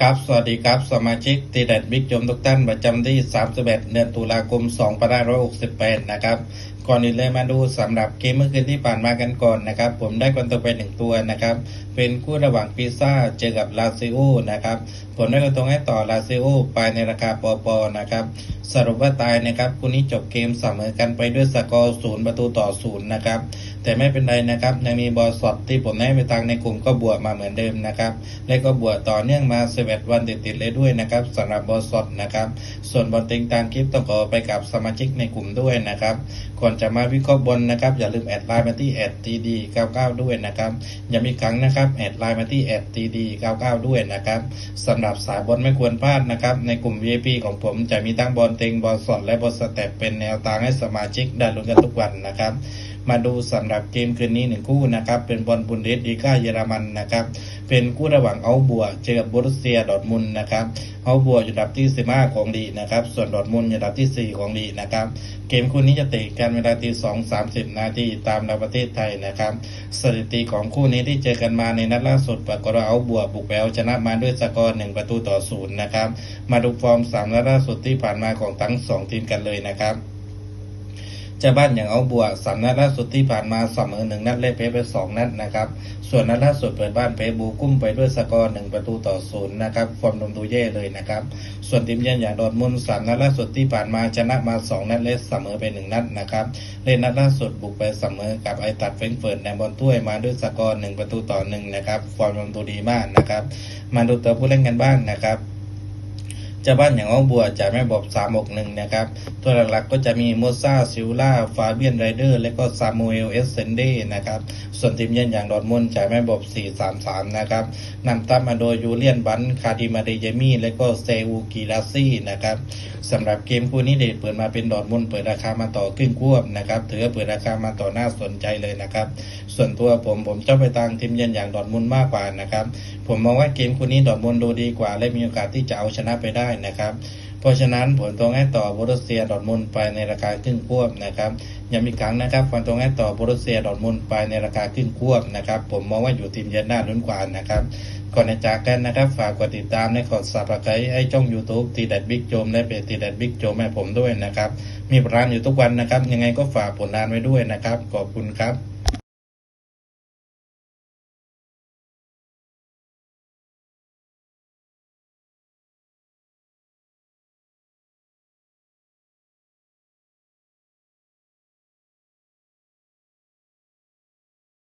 ครับ สวัสดีครับ สมาชิกตีแดดบิ๊กจมทุกท่านประจำที่ 31 เดือนตุลาคม 2568 นะครับ ก่อนอื่นเลยมาดูสำหรับเกมเมื่อคืนที่ผ่านมากันก่อนนะครับ ผมได้คอนตัวไปหนึ่งตัวนะครับ เป็นคู่ระหว่างพิซซ่าเจอกับลาซิโอนะครับ ผมได้คอนตัวให้ต่อลาซิโอไปในราคาปอปอนะครับ สรุปว่าตายนะครับคู่นี้จบเกมเสมอกันไปด้วยสกอร์ศูนย์ประตูต่อศูนย์นะครับแต่ไม่เป็นไรนะครับยังมีบอลสดที่ผมได้ไปตังในกลุ่มก็บวกมาเหมือนเดิมนะครับ และก็บวกต่อเนื่องมา11วันติดๆเลยด้วยนะครับสำหรับบอลสดนะครับ ส่วนบอลติงตามคลิปต้องขอไปกับสมาชิกในกลุ่มด้วยนะครับก่อนจะมาวิเคราะห์บนนะครับ อย่าลืมแอดไลน์มาที่แอดทีดี99ด้วยนะครับอย่ามีครั้งนะครับแอดไลน์มาที่แอดทีดี99ด้วยนะครับสำหรับสายบอลไม่ควรพลาดนะครับในกลุ่ม VIP ของผมจะมีตั้งบอลเต็งบอลสดและบอลสเต็ปเป็นแนวทางให้สมาชิกได้ลุ้นกันทุกวันนะครับ มาดูสำหรับเกมคืนนี้หนึ่งคู่นะครับ เป็นบอลบุนเดสลีกาเยอรมันนะครับ เป็นคู่ระหว่างเอาบัวเจอกับบรุสเซียดอทมุนนะครับเอาบัวอยู่ดับที่ 15 ของลีนะครับ ส่วนดอทมุนอยู่ดับที่ 4 ของลีนะครับ เกมคู่นี้จะเตะกันเวลาตี2 30นาทีตามในประเทศไทยนะครับ สถิติของคู่นี้ที่เจอกันมาในนัดล่าสุดปรากฏว่าเอาบัวบุกไปเอาชนะมาด้วยสกอร์1ประตูต่อศูนย์นะครับ มาดูฟอร์ม3นัดล่าสุดที่ผ่านมาของทั้ง2ทีมกันเลยนะครับ จ้าบ้านอย่างเอาบวกสามนัดล่าสุดที่ผ่านมาเสมอหนึ่งนัดเล่เพไปสองนัดนะครับ ส่วนนัดล่าสุดเปิดบ้านเพบูกุ้มไปด้วยสกอร์หนึ่งประตูต่อศูนย์นะครับฟอร์มลมดูเย่เลยนะครับ ส่วนทีมเยือนอย่างดอร์ทมุนสามนัดล่าสุดที่ผ่านมาชนะมาสองนัดเล่เสมอไปหนึ่งนัดนะครับเล่นนัดล่าสุดบุกไปเสมอกับไอตัดเฟรงเฟิร์ตในบอลถ้วยมาด้วยสกอร์หนึ่งประตูต่อหนึ่งนะครับฟอร์มลมดูดีมากนะครับมาดูตัวผู้เล่นกันบ้างนะครับ จ้าบ้านอย่างอ้อบัวจะไม่บอก3 6 1นะครับตัวหลักๆก็จะมีโมซาซิลล่าฟาเบียนไรเดอร์และก็ซามูเอลเอสเซนเดนะครับส่วนทีมเยือนอย่างดอทมุนด์จะไม่บอก4 3 3นะครับนำตั้มมาโดยยูเลียนบันคาดิมาเดเยมี่และก็เซอูกิลาซี่นะครับสำหรับเกมคู่นี้เดชเปิดมาเป็นดอทมุนเปิดราคามาต่อขึ้นควบนะครับถือว่าเปิดราคามาต่อหน่าสนใจเลยนะครับส่วนตัวผมผมเจ้าไปทางทีมเยือนอย่างดอทมุนมากกว่านะครับผมมองว่าเกมคู่นี้ดอทมุนด์ดูดีกว่า และมีโอกาสที่จะเอาชนะไปได้นะครับ เพราะฉะนั้นผลตรงให้ต่อโบรุเซียดอร์ทมุนไปในราคาครึ่งควบนะครับย้ำอีครั้งนะครับฟันตรงให้ต่อโบรุเซียดอร์ทมุนไปในราคาครึ่งควบนะครับ ผมมองว่าอยู่ทีมเยือนหน้าลุ้นกว่านะครับก่อนจะจากกันนะครับ ฝากกดติดตามและกดซับสไครต์ให้ช่อง YouTube ตีแดดบิ๊กโจมและเพจตีแดดบิ๊กโจมให้ผมด้วยนะครับ มีผลงานอยู่ทุกวันนะครับ ยังไงก็ฝากผลงานไว้ด้วยนะครับ ขอบคุณครับ